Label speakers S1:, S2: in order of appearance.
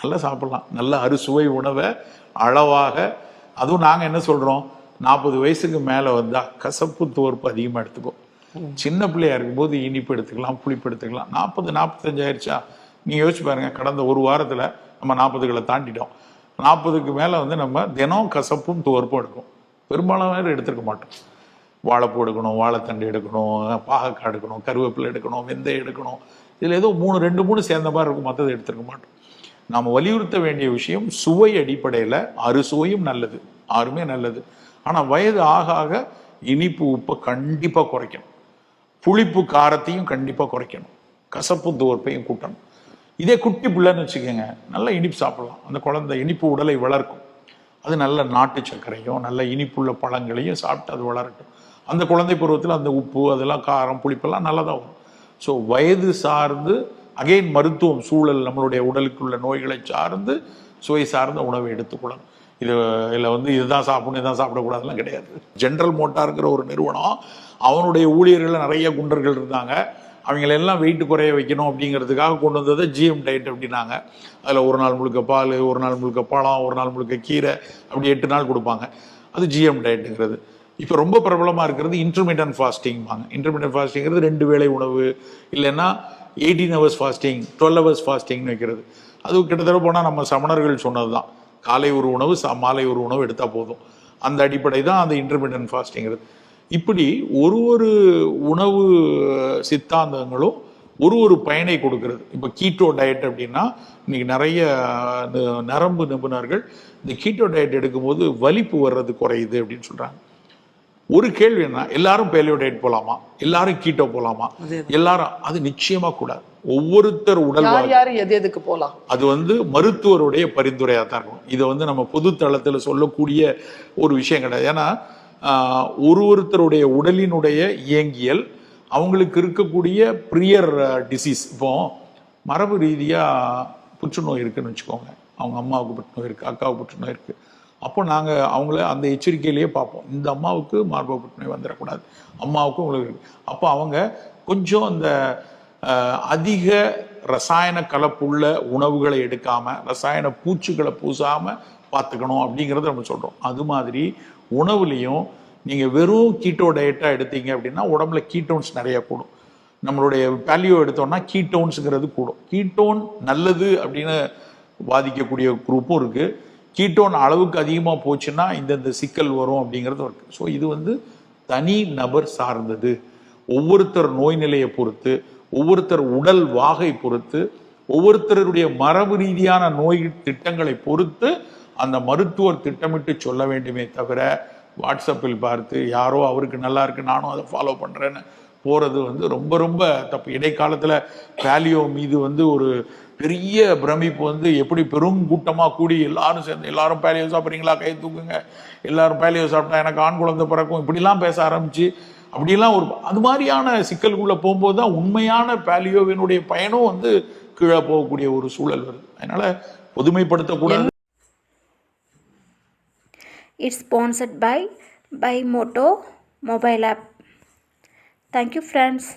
S1: நல்லா சாப்பிட்லாம். நல்ல அறுசுவை உணவை அளவாக அதுவும் நாங்கள் என்ன சொல்கிறோம் நாற்பது வயசுக்கு மேலே வந்தால் கசப்பு துவர்ப்பு அதிகமாக எடுத்துக்கோ. சின்ன பிள்ளையா இருக்கும்போது இனிப்பு எடுத்துக்கலாம் புளிப்பு எடுத்துக்கலாம். நாற்பது நாற்பத்தஞ்சு ஆயிடுச்சா நீங்கள் யோசிச்சு பாருங்கள் கடந்த ஒரு வாரத்தில் நம்ம நாற்பதுகளை தாண்டிட்டோம். நாற்பதுக்கு மேலே வந்து நம்ம தினம் கசப்பும் துவர்ப்பும் எடுக்கும். பெரும்பாலான எடுத்துருக்க மாட்டோம். வாழைப்பூ எடுக்கணும் வாழைத்தண்டு எடுக்கணும் பாகக்காய் எடுக்கணும் கருவேப்பிலை எடுக்கணும் வெந்தயம் எடுக்கணும். இதில் ஏதோ மூணு ரெண்டு மூணு சேர்ந்த மாதிரி இருக்கும் மற்றது எடுத்துருக்க மாட்டோம். நாம் வலியுறுத்த வேண்டிய விஷயம் சுவை அடிப்படையில் அறுசுவையும் நல்லது ஆறுமே நல்லது. ஆனால் வயது ஆக ஆக இனிப்பு உப்பை கண்டிப்பாக குறைக்கணும். புளிப்பு காரத்தையும் கண்டிப்பாக குறைக்கணும். கசப்பு துவர்ப்பையும் கூட்டணும். இதே குட்டி பிள்ளைன்னு வச்சுக்கோங்க நல்லா இனிப்பு சாப்பிடலாம். அந்த குழந்தை இனிப்பு உடலை வளர்க்கும். அது நல்ல நாட்டு சர்க்கரையும் நல்ல இனிப்புள்ள பழங்களையும் சாப்பிட்டு அது வளரட்டும். அந்த குழந்தை பருவத்தில் அந்த உப்பு அதெல்லாம் காரம் புளிப்பெல்லாம் நல்லதாக வரும். ஸோ வயது சார்ந்து அகைன் மருத்துவம் சூழல் நம்மளுடைய உடலுக்குள்ள நோய்களை சார்ந்து சுவை சார்ந்த உணவை எடுத்துக்கொள்ளணும். இது இதில் வந்து இதுதான் சாப்பிடணும் இதுதான் சாப்பிடக்கூடாதுலாம் கிடையாது. ஜென்ரல் மோட்டாருங்கிற ஒரு நிறுவனம் அவனுடைய ஊழியர்கள் நிறைய குண்டர்கள் இருந்தாங்க. அவங்களெல்லாம் வெயிட் குறைய வைக்கணும் அப்படிங்கிறதுக்காக கொண்டு வந்தது ஜிஎம் டயட் அப்படின்னாங்க. அதில் ஒரு நாள் முழுக்க பால் ஒரு நாள் முழுக்க பழம் ஒரு நாள் முழுக்க கீரை அப்படி எட்டு நாள் கொடுப்பாங்க. அது ஜிஎம் டயட்டுங்கிறது இப்போ ரொம்ப பிரபலமாக இருக்கிறது இன்டர்மீடியன்ட் ஃபாஸ்டிங்பாங்க இன்டர்மீடியன் ஃபாஸ்டிங்கிறது ரெண்டு வேளை உணவு இல்லைன்னா eighteen hours fasting twelve hours ஃபாஸ்டிங்னு வைக்கிறது. அது கிட்டத்தட்ட போனால் நம்ம சமணர்கள் சொன்னது தான் காலை ஒரு உணவு சா- மாலை ஒரு உணவு எடுத்தால் போதும். அந்த அடிப்படை தான் அந்த இன்டர்மீடியன் ஃபாஸ்டிங்கிறது இப்படி ஒரு ஒரு உணவு சித்தாந்தங்களும் ஒரு ஒரு பயனை கொடுக்கறது. இப்போ கீட்டோ டயட் அப்படின்னா இன்னைக்கு நிறைய ந- நரம்பு நிபுணர்கள் இந்த கீட்டோ டயட் எடுக்கும்போது வலிப்பு வர்றது குறையுது அப்படின்னு சொல்கிறாங்க ஒரு கேள்வி என்ன? எல்லாரும் பேலியோ டயட் போலாமா? எல்லாரும் கீட்டோ போலாமா? எல்லாரும் அது நிச்சயமா கூடாது. ஒவ்வொருத்தர் உடல்
S2: யார் எது எதுக்கு போலாம்?
S1: அது வந்து மருத்துவருடைய பரிந்துரையாக தான் இருக்கும். இதை வந்து நம்ம பொது தளத்தில் சொல்லக்கூடிய ஒரு விஷயம் கிடையாது. ஏன்னா ஒரு ஒருத்தருடைய உடலினுடைய இயங்கியல் அவங்களுக்கு இருக்கக்கூடிய ப்ரியர் டிசீஸ் இப்போ மரபு ரீதியாக புற்றுநோய் இருக்குன்னு வச்சுக்கோங்க. அவங்க அம்மாவுக்கு புற்றுநோய் இருக்குது அக்காவுக்கு புற்றுநோய் இருக்குது அப்போ நாங்கள் அவங்கள அந்த எச்சரிக்கையிலேயே பார்ப்போம். இந்த அம்மாவுக்கு மார்பக புற்றுநோய் வந்துடக்கூடாது அம்மாவுக்கும் உங்களுக்கு அப்போ அவங்க கொஞ்சம் அந்த அதிக ரசாயன கலப்புள்ள உணவுகளை எடுக்காமல் ரசாயன பூச்சிகளை பூசாமல் பார்த்துக்கணும் அப்படிங்கிறத நம்ம சொல்கிறோம் அது மாதிரி உணவுலையும் நீங்கள் வெறும் கீட்டோ டயட்டாக எடுத்தீங்க அப்படின்னா உடம்புல கீட்டோன்ஸ் நிறையா கூடும். நம்மளுடைய வேல்யூ எடுத்தோம்னா கீட்டோன்ஸுங்கிறது கூடும். கீட்டோன் நல்லது அப்படின்னு பாதிக்கக்கூடிய குரூப்பும் இருக்குது கீட்டோன் அளவுக்கு அதிகமாக போச்சுன்னா இந்தந்த சிக்கல் வரும் அப்படிங்கிறது இருக்கு ஸோ இது வந்து தனி நபர் சார்ந்தது. ஒவ்வொருத்தர் நோய் நிலையை பொறுத்து ஒவ்வொருத்தர் உடல் வாகை பொறுத்து ஒவ்வொருத்தருடைய மரபு ரீதியான நோய் திட்டங்களை பொறுத்து அந்த மருத்துவர் திட்டமிட்டு சொல்ல வேண்டுமே தவிர வாட்ஸ்அப்பில் பார்த்து யாரோ அவருக்கு நல்லா இருக்கு நானும் அதை ஃபாலோ பண்ணுறேன்னு போகிறது வந்து ரொம்ப ரொம்ப தப்பு. இடைக்காலத்தில் பேலியோ மீது வந்து ஒரு பெரிய பிரமிப்பு வந்து எப்படி பெரும் கூட்டமாக கூடி எல்லாரும் சேர்ந்து எல்லாரும் பேலியோ சாப்பிட்றீங்களா? கை தூக்குங்க. எல்லாரும் பேலியோ சாப்பிட்டா எனக்கு ஆண் குழந்தை பிறக்கும். இப்படிலாம் பேச ஆரம்பிச்சு அப்படிலாம் ஒரு அது மாதிரியான சிக்கலுக்குள்ளே போகும்போது தான் உண்மையான பேலியோவினுடைய பயனும் வந்து கீழே போகக்கூடிய ஒரு சூழல் வருது. அதனால பொதுமைப்படுத்தக்கூடாது.
S3: Sponsored by Bymoto mobile app Thank you friends.